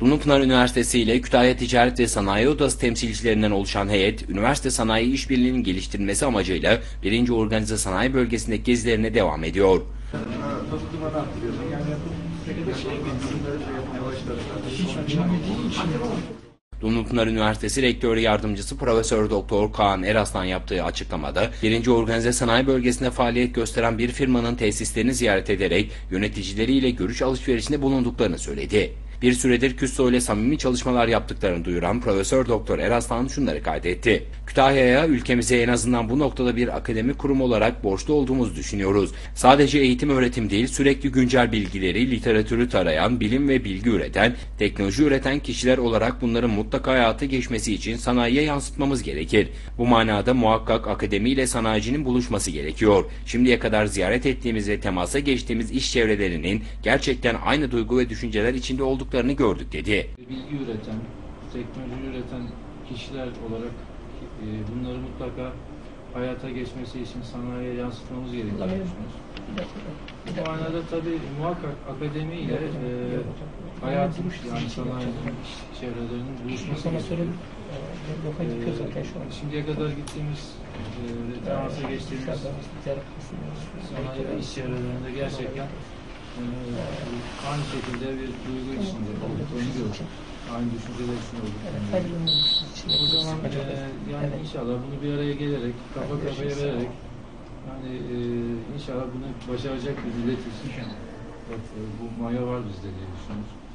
Dumlupınar Üniversitesi ile Kütahya Ticaret ve Sanayi Odası temsilcilerinden oluşan heyet, üniversite sanayi işbirliğinin geliştirilmesi amacıyla 1. Organize Sanayi Bölgesi'ndeki gezilerine devam ediyor. Dumlupınar Üniversitesi Rektör Yardımcısı Profesör Doktor Kaan Eraslan yaptığı açıklamada, 1. Organize Sanayi Bölgesi'nde faaliyet gösteren bir firmanın tesislerini ziyaret ederek yöneticileriyle görüş alışverişinde bulunduklarını söyledi. Bir süredir KÜSTO ile samimi çalışmalar yaptıklarını duyuran Profesör Doktor Eraslan şunları kaydetti. Kütahya'ya, ülkemize en azından bu noktada bir akademik kurum olarak borçlu olduğumuzu düşünüyoruz. Sadece eğitim öğretim değil, sürekli güncel bilgileri, literatürü tarayan, bilim ve bilgi üreten, teknoloji üreten kişiler olarak bunların mutlaka hayata geçmesi için sanayiye yansıtmamız gerekir. Bu manada muhakkak akademi ile sanayicinin buluşması gerekiyor. Şimdiye kadar ziyaret ettiğimiz ve temasa geçtiğimiz iş çevrelerinin gerçekten aynı duygu ve düşünceler içinde olduklarını gördük dedi. bilgi üreten, teknoloji üreten kişiler olarak e, bunları mutlaka hayata geçmesi için sanayiye yansıtmamız gerektiğini düşünüyoruz. Bu manada tabii muhakkak akademiyle e, hayatın yani sanayinin çevrelerinin buluşması gerekiyor. E, şimdiye kadar gittiğimiz e, temasa geçtiğimiz sanayi ve iş çevrelerinde gerçekten aynı şekilde bir duygu içinde olduklarını. Aynı düşünceler içinde olduklarını gördük. O zaman e, yani inşallah bunu bir araya gelerek, kafa kafaya vererek yani e, inşallah bunu başaracak bir milletiz. Evet, e, bu maya var bizde diye düşünüyoruz.